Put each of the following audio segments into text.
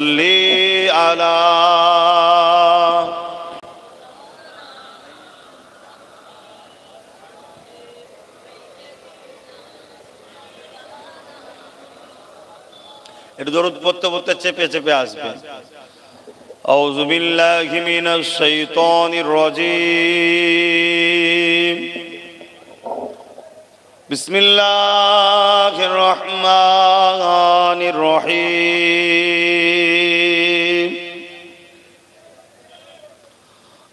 صل على একটু দরদ পড়তে পড়তে চেপে চেপে আসবে أعوذ بالله من الشيطان الرجيم بسم الله الرحمن الرحيم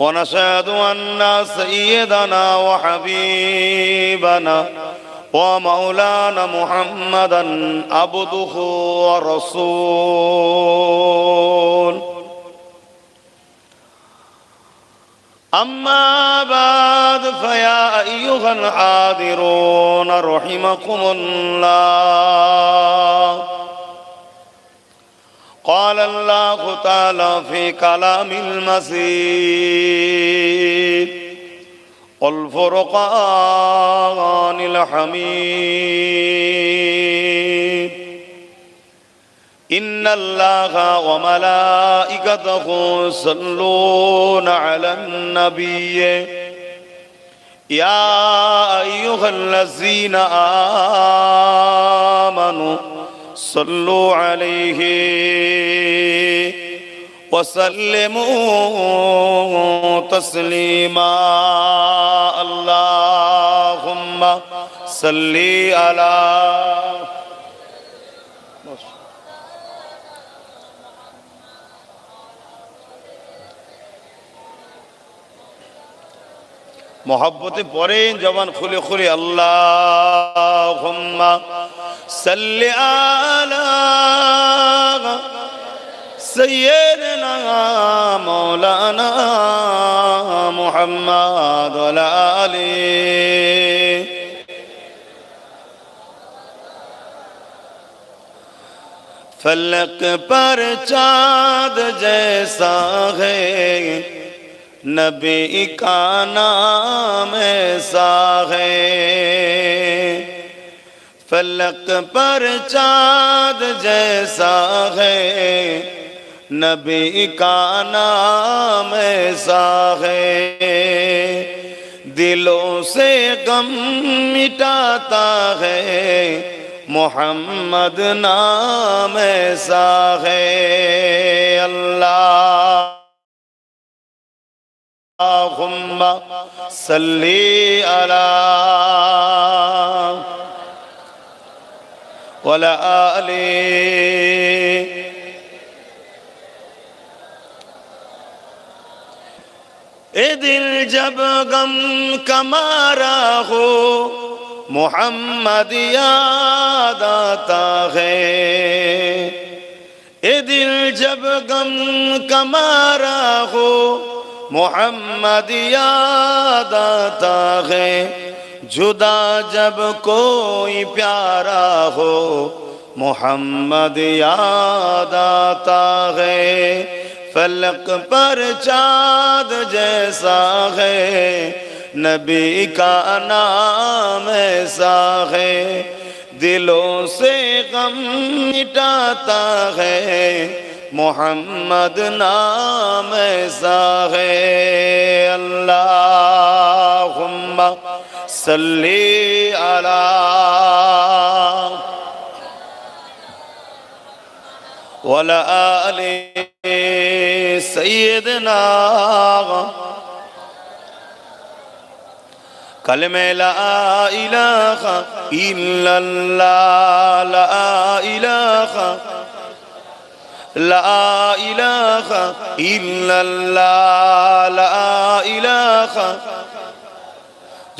ونشهد أن سيدنا وحبيبنا ومولانا محمدا عبده ورسوله أما بعد فيا أيها الحاضرون رحمكم الله قال الله تعالى في كلام المسيد والفرقان الحميد. إن الله وملائكته يصلون على النبي. يا أيها الذين آمنوا صلوا عليه وسلموا تسليما اللهم صل على মোহাব্বতে পরে জবান খুলে খুলে আল্লাহ صلی علی سیدنا مولانا محمد ولا علی فلک پر چاد جیسا ہے، نبی کا نام ایسا ہے۔ فلک پر چاند جیسا ہے نبی کا نام ایسا ہے دلوں سے غم مٹاتا ہے محمد نام ایسا ہے اللہ صلی اللہ ولا آلي. إذ الجب غم كما راهو محمد يا داتا ہے اے دل جب غم کمارا ہو محمد یاد آتا ہے جدا جب کوئی پیارا ہو، محمد یاد آتا ہے۔ فلک پر چاد جیسا ہے، نبی کا نام ایسا ہے۔ دلوں سے غم مٹاتا ہے، محمد نام ایسا ہے۔ اللہ صلي على ولا آل سيدنا كلمة لا إله إلا الله لا إله لا إله إلا الله لا إله.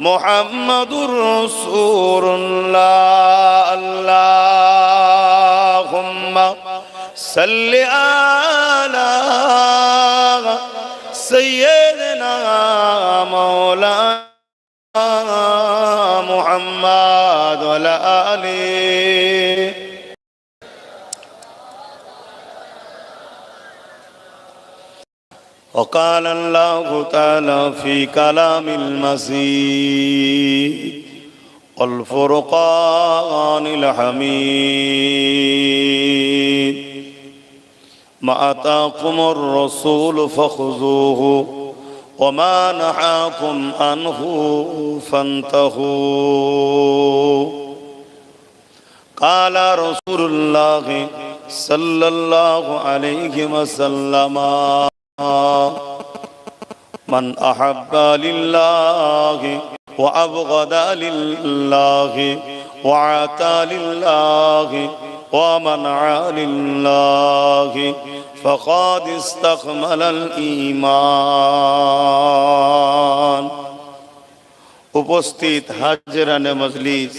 محمد رسول الله. اللهم صل على سيدنا مولانا محمد وعلى آله وقال الله تعالى في كلام المسيح والفرقان الحميد ما أتاكم الرسول فخذوه وما نهاكم عنه فانتهوا قال رسول الله صلى الله عليه وسلم من أحب لله وأبغض لله وعتى لله ومنع لله فقد استكمل الإيمان উপস্থিত হাজরানে মজলিস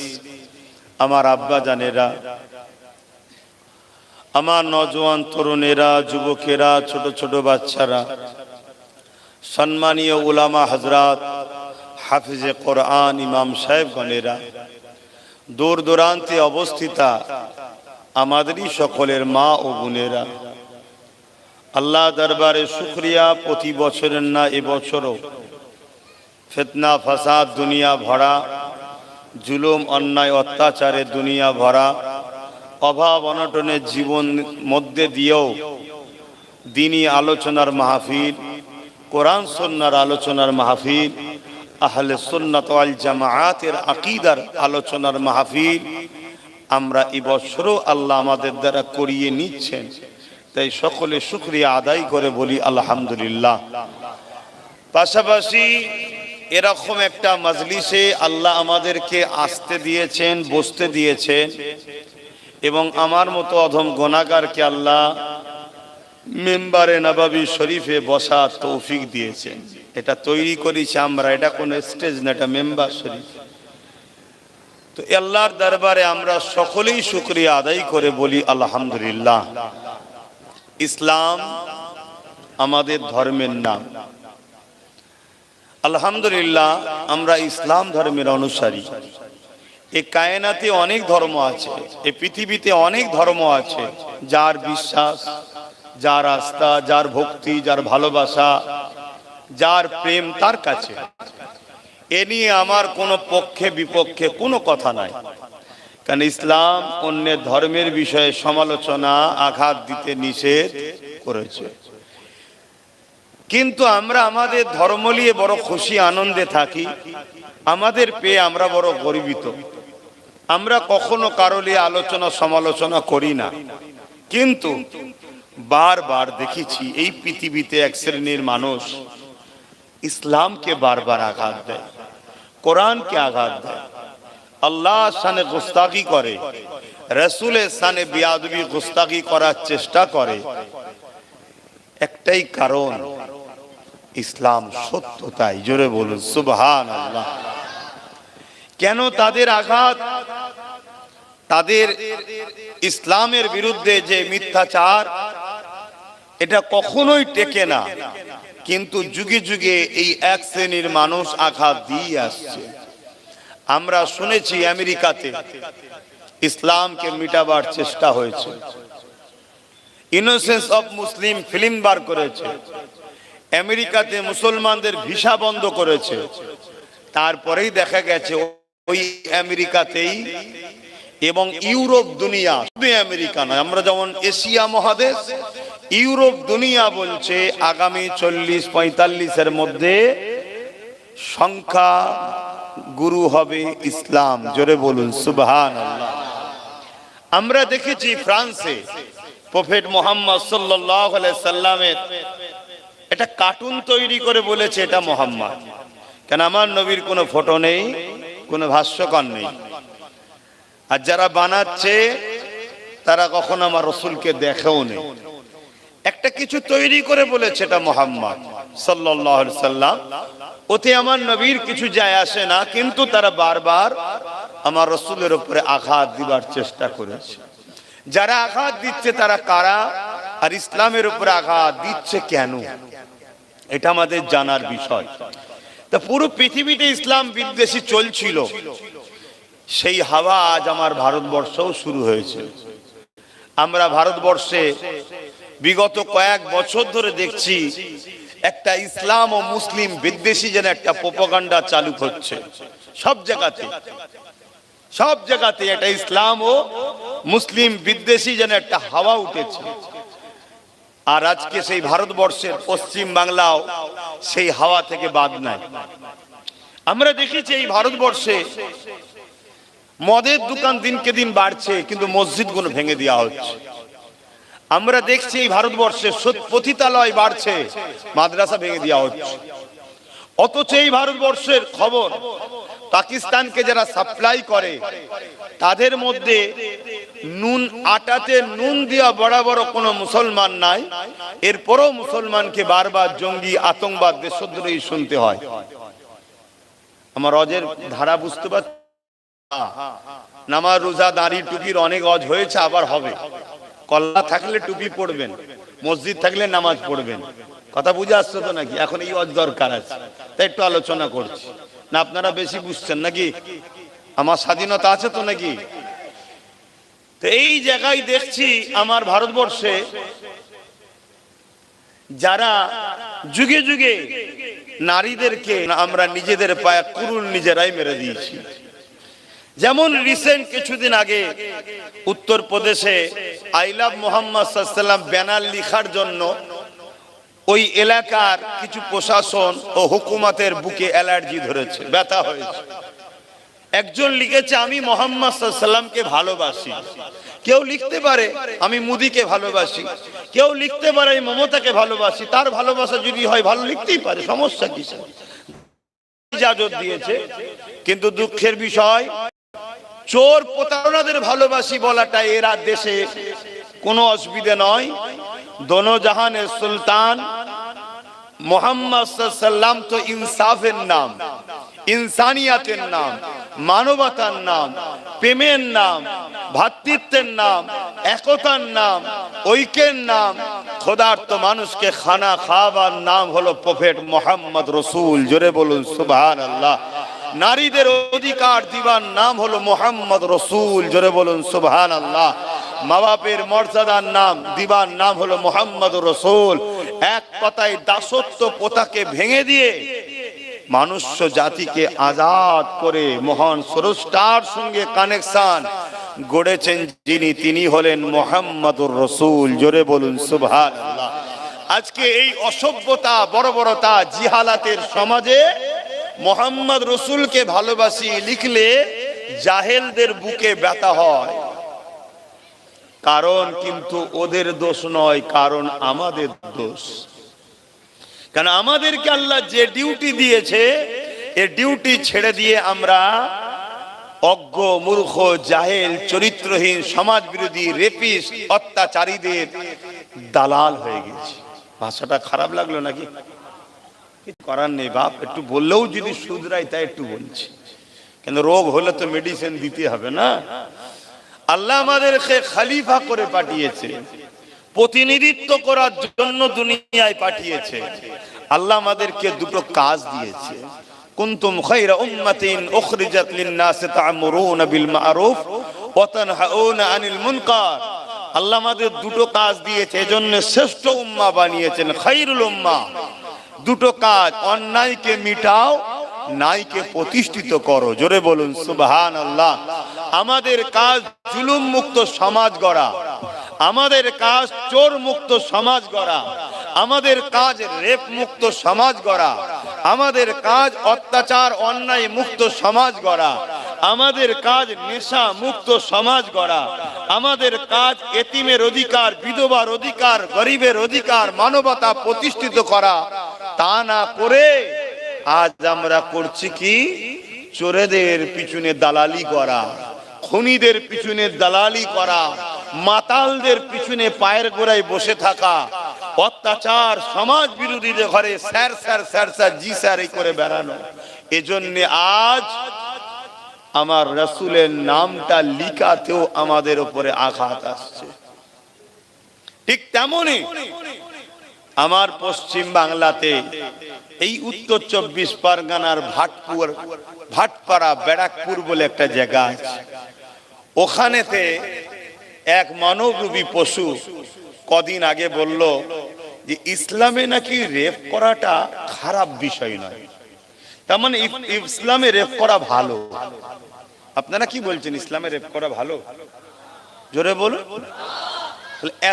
আমার আব্বা জানেরা আমার নজওয়ান তরুণেরা, যুবকেরা, ছোট ছোট বাচ্চারা, সম্মানীয় উলামা হজরত হাফিজে কোরআন ইমাম সাহেবগণেরা, দূর দূরান্তে অবস্থিতা আমাদেরই সকলের মা ও বোনেরা, আল্লাহ দরবারে শুক্রিয়া প্রতি বছরের না এবছরও ফেতনা, ফাসাদ, দুনিয়া ভরা, জুলুম, অন্যায় অত্যাচারে দুনিয়া ভরা অভাব অনটনের জীবন মধ্যে দিয়েও দিনী আলোচনার মাহফিল, কোরআন সন্ন্যার আলোচনার মাহফিল, আহলে সুন্নাত ওয়াল জামাআতের আকীদার আলোচনার মাহফিল আমরা এবছরও আল্লাহ আমাদের দ্বারা করিয়ে নিচ্ছেন। তাই সকলে শুক্রিয়া আদায় করে বলি, আলহামদুলিল্লাহ। পাশাপাশি এরকম একটা মজলিসে আল্লাহ আমাদেরকে আসতে দিয়েছেন, বসতে দিয়েছেন। এবং আমার মতো অধম গোনাগারকে আল্লাহ মেম্বারে নবাবি শরীফে বসার তৌফিক দিয়েছেন। এটা তৈরি করেছি আমরা, এটা কোনো স্টেজ না, এটা মেম্বার শরীফ। তো আল্লাহর দরবারে আমরা সকলেই শুক্রিয়া আদায় করে বলি, আলহামদুলিল্লাহ। ইসলাম আমাদের ধর্মের নাম। আলহামদুলিল্লাহ, আমরা ইসলাম ধর্মের অনুসারী। এই কায়নাতে অনেক ধর্ম আছে এই পৃথিবীতে অনেক ধর্ম আছে, যার বিশ্বাস, যার আস্থা, যার ভক্তি, যার ভালোবাসা, যার প্রেম তার কাছে। এ নিয়ে আমার কোনো পক্ষে বিপক্ষে কোনো কথা নাই। কারণ ইসলাম অন্যের ধর্মের বিষয়ে সমালোচনা, আঘাত দিতে নিষেধ করেছে। কিন্তু আমরা আমাদের ধর্ম নিয়ে বড় খুশি, আনন্দে থাকি। আমাদের পেয়ে আমরা বড় গর্বিত। আমরা কখনো কারও নিয়ে আলোচনা, সমালোচনা করি না। কিন্তু বারবার দেখেছি, এই পৃথিবীতে এক শ্রেণির মানুষ ইসলামকে বারবার আঘাত দেয়, কোরআনকে আঘাত দেয়। আল্লাহ সানে গোস্তাকি করে, রসুলের সানে বিয়াদবি গোস্তাকি করার চেষ্টা করে। একটাই কারণ, ইসলাম সত্যতাই জোরে বলুন সুবহান আল্লাহ কেন তাদের আঘাত? তাদের ইসলামের বিরুদ্ধে যে মিথ্যাচার, এটা কখনোই টেকে না। কিন্তু যুগে যুগে এই এক শ্রেণির মানুষ আঘাত দিয়ে আসছে। আমরা শুনেছি আমেরিকাতে ইসলামকে মিটাবার চেষ্টা হয়েছে। ইনোসেন্স অফ মুসলিম ফিল্ম বার করেছে। আমেরিকাতে মুসলমানদের ভিসা বন্ধ করেছে। তারপরেই দেখা গেছে ওই আমেরিকাতেই এবং ইউরোপ দুনিয়া, শুধু আমেরিকা নয়, আমরা যেমন এশিয়া মহাদেশ, ইউরোপ দুনিয়া বলছে আগামী চল্লিশ পঁয়তাল্লিশের মধ্যে সংখ্যা গুরু হবে ইসলাম। জোরে বলুন সুবহান আমরা দেখেছি ফ্রান্সে প্রফেট মোহাম্মদ সাল্লাহ সাল্লামের একটা কার্টুন তৈরি করে বলেছে এটা মোহাম্মদ। কেন, আমার নবীর কোনো ফটো নেই, কোনো ভাষ্যকর নেই। আর যারা বানাচ্ছে, তারা কখনো আমার রসুলকে দেখেও নেই। একটা কিছু তৈরি করে বলেছে এটা মোহাম্মদ সাল্লাম। ওতে আমার নবীর কিছু যায় আসে না, কিন্তু তারা বারবার আমার রসুলের উপরে আঘাত দিবার চেষ্টা করেছে। যারা আঘাত দিচ্ছে, তারা কারা? আর ইসলামের উপরে আঘাত দিচ্ছে কেন? এটা আমাদের জানার বিষয়। তা পুরো পৃথিবীতে ইসলাম বিদ্বেষী চলছিল। সেই হাওয়া আজ আমার ভারতবর্ষও শুরু হয়েছে। আমরা ভারতবর্ষে বিগত কয়েক বছর ধরে দেখছি একটা ইসলাম ও মুসলিম বিদ্বেষী যেন একটা প্রোপাগান্ডা চালু হচ্ছে সব জায়গাতে সব জায়গাতে একটা ইসলাম ও মুসলিম বিদ্বেষী যেন একটা হাওয়া উঠেছে। আর আজকে সেই ভারতবর্ষের পশ্চিম বাংলাও সেই হাওয়া থেকে বাদ নাই। আমরা দেখেছি এই ভারতবর্ষে মদের দোকান দিনকে দিন বাড়ছে, কিন্তু মসজিদ মসজিদগুলো ভেঙে দেওয়া হচ্ছে। আমরা দেখছি এই ভারতবর্ষে পতিতালয় বাড়ছে, মাদ্রাসা ভেঙে দেওয়া হচ্ছে। অথচ এই ভারতবর্ষের খবর, পাকিস্তানকে যারা সাপ্লাই করে, তাদের মধ্যে নুন আটাতে নুন দেওয়া বড় বড় কোনো মুসলমান নাই, এরপরও মুসলমানকে বারবার জঙ্গি আতঙ্কবাদ, দেশদ্রোহী শুনতে হয়। আমার অজের ধারা বুঝতে পারছি নামাজ, রোজা, দাঁড়ি, টুপির অনেক অজ হয়েছে, আবার হবে। কল্লা থাকলে টুপি পড়বেন মসজিদ থাকলে নামাজ পড়বেন। কথা বুঝে আসছে তো নাকি? এখন এই অজ দরকার আছে। তাই একটু আলোচনা করছি। না, আপনারা বেশি বুঝছেন নাকি? আমার স্বাধীনতা আছে তো নাকি? তো এই জায়গায় দেখছি আমার ভারতবর্ষে যারা যুগে যুগে নারীদেরকে আমরা নিজেদের পায়ে কুরুল নিজেরাই মেরে দিয়েছি। যেমন রিসেন্ট কিছুদিন আগে উত্তরপ্রদেশে আই লাভ মোহাম্মদ সাল্লাম ব্যানার লিখার জন্য ওই এলাকার কিছু প্রশাসন ও হুকুমাতের বুকে অ্যালার্জি ধরেছে, ব্যথা হয়েছে। একজন লিখেছে, আমি মোহাম্মদ সাল্লামকে ভালোবাসি। কেউ লিখতে পারে, আমি মুদিকে ভালোবাসি। কেউ লিখতে পারে, আমি মমতাকে ভালোবাসি। তার ভালোবাসা যদি হয়, ভালো লিখতেই পারে, সমস্যা কি ইজাজত দিয়েছে। কিন্তু দুঃখের বিষয় চোর প্রতারণাদের ভালোবাসি বলাটা এরা দেশে কোনো অসুবিধা নয়। দোনো জাহানের সুলতান মোহাম্মদ সাল্লাম তো ইনসাফের নাম, ইনসানিয়াতের নাম, মানবতার নাম, প্রেমের নাম, ভাতৃত্বের নাম, একতার নাম, ঐক্যের নাম। খোদার্থ মানুষকে খানা খাওয়াবার নাম হলো প্রফেট মোহাম্মদ রসুল। জোরে বলুন সুবহান আল্লাহ নারীদের অধিকার দিবার নাম হলো মোহাম্মদ রসুল। জোরে বলুন সুবহান আল্লাহ মা বাপের মর্যাদার নাম, দিবার নাম হলো মোহাম্মদ রসুল। এক কথায় দাসত্ব পোতাকে ভেঙে দিয়ে মানুষ্য জাতিকে আজাদ করে মহান স্রষ্টার সঙ্গে কানেকশন গড়েছেন যিনি, তিনি হলেন মোহাম্মদুর রসুল। জোরে বলুন আল্লাহ আজকে এই অসভ্যতা বর্বরতা জিহালাতের সমাজে মোহাম্মদ রসুলকে ভালোবাসি লিখলে জাহেলদের বুকে ব্যথা হয়। কারণ কিন্তু ওদের দোষ নয়, কারণ আমাদের দোষ। কারণ আমাদেরকে আল্লাহ যে ডিউটি দিয়েছে, এ ডিউটি ছেড়ে দিয়ে আমরা অজ্ঞ, মূর্খ, জাহেল, চরিত্রহীন সমাজ বিরোধী রেপিস অত্যাচারীদের দালাল হয়ে গেছে। ভাষাটা খারাপ লাগল নাকি? কিছু করার নেই, বাপ। একটু বললেও যদি শুধরাই তাই একটু বলছি। কিন্তু রোগ হলে তো মেডিসিন দিতে হবে না? আল্লাহ আমাদেরকে খালিফা করে পাঠিয়েছে। প্রতিনিধিত্ব করার জন্য দুনিয়ায় পাঠিয়েছে। আল্লাহ আমাদেরকে দুটো কাজ দিয়েছে। কুনতুম খায়রা উম্মাতিন উখরিজাত লিন-নাস তা'মুরুনা বিল মা'রুফ ওয়া তানহাউনা আনিল মুনকার। আল্লাহ আমাদের দুটো কাজ দিয়েছে, এজন্য শ্রেষ্ঠ উম্মাহ বানিয়েছেন, খায়রুল উম্মাহ দুটো কাজ, অন্যায়কে মিটাও নাইকে প্রতিষ্ঠিত করো। জোরে বলুন সুবহান আল্লাহ আমাদের কাজ জুলুম মুক্ত সমাজ গড়া। আমাদের কাজ চোর মুক্ত সমাজ গড়া। আমাদের কাজ রেপ মুক্ত সমাজ গড়া। আমাদের কাজ অত্যাচার, অন্যায় মুক্ত সমাজ গড়া। আমাদের কাজ নেশা মুক্ত সমাজ গড়া। আমাদের কাজ এতিমের অধিকার, বিধবার অধিকার, গরিবের অধিকার, মানবতা প্রতিষ্ঠিত করা। তা না করে আজ আমরা করছি কি? চোরেদের পিছনে দালালি করা, খুনিদের পিছনে দালালি করা, মাতালদের পিছনে পায়ের গোড়ায় বসে থাকা, অত্যাচার সমাজ বিরোধীদের ঘরে স্যার স্যার স্যার স্যার, জি, স্যার, এই করে বেড়ানো। এজন্য আজ আমার রসুলের নামটা লিখাতেও আমাদের উপরে আঘাত আসছে। ঠিক তেমনই আমার পশ্চিম বাংলাতে এই উত্তর চব্বিশ পরগনার ভাটপুর, ভাটপাড়া, ব্যারাকপুর বলে একটা জায়গা আছে। ওখানেতে এক মানবরূপী পশু কদিন আগে বলল যে, ইসলামে নাকি রেপ করাটা খারাপ বিষয় নয়। তার মানে ইসলামে রেপ করা ভালো। আপনারা কি বলছেন, ইসলামে রেপ করা ভালো? জোরে বলুন।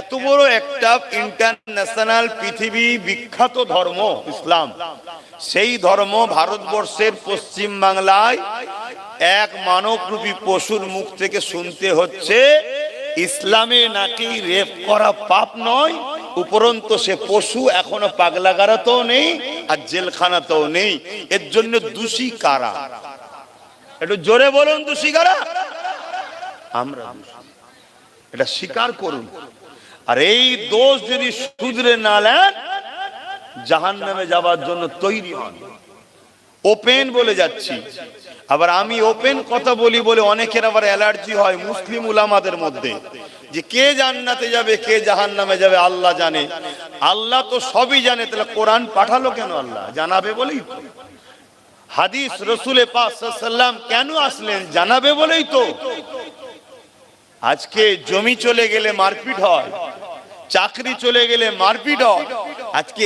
এত বড় একটা ইন্টারন্যাশনাল পৃথিবী বিখ্যাত ধর্ম, ইসলাম। সেই ধর্ম ভারতবর্ষের পশ্চিম বাংলায় এক মানবরূপী পশুর মুখ থেকে শুনতে হচ্ছে, ইসলামে নাকি রেপ করা পাপ নয়, উপরন্ত সে পশু এখনও পাগলাগারাতেও নেই আর জেলখানাতেও নেই। এর জন্য দোষী কারা? একটু জোরে বলুন দোষী কারা? আমরা এটা স্বীকার করুন। আর এই দোষ যদি শুধরে না নেন জাহান নামে যাবার জন্য তৈরি হন। ওপেন বলে যাচ্ছি। আবার আমি ওপেন কথা বলি বলে অনেকের আবার অ্যালার্জি হয় মুসলিম উলামাদের মধ্যে। যে কে জান্নাতে যাবে, কে জাহান নামে যাবে, আল্লাহ জানে। আল্লাহ তো সবই জানে, তাহলে কোরআন পাঠালো কেন আল্লাহ? জানাবে বলেই তো। হাদিস রসুলে পাক সাল্লাম কেন আসলেন জানাবে বলেই তো। আজকে জমি চলে গেলে মারপিট হয়। চাকরি চলে গেলে মারপিট হয়। আজকে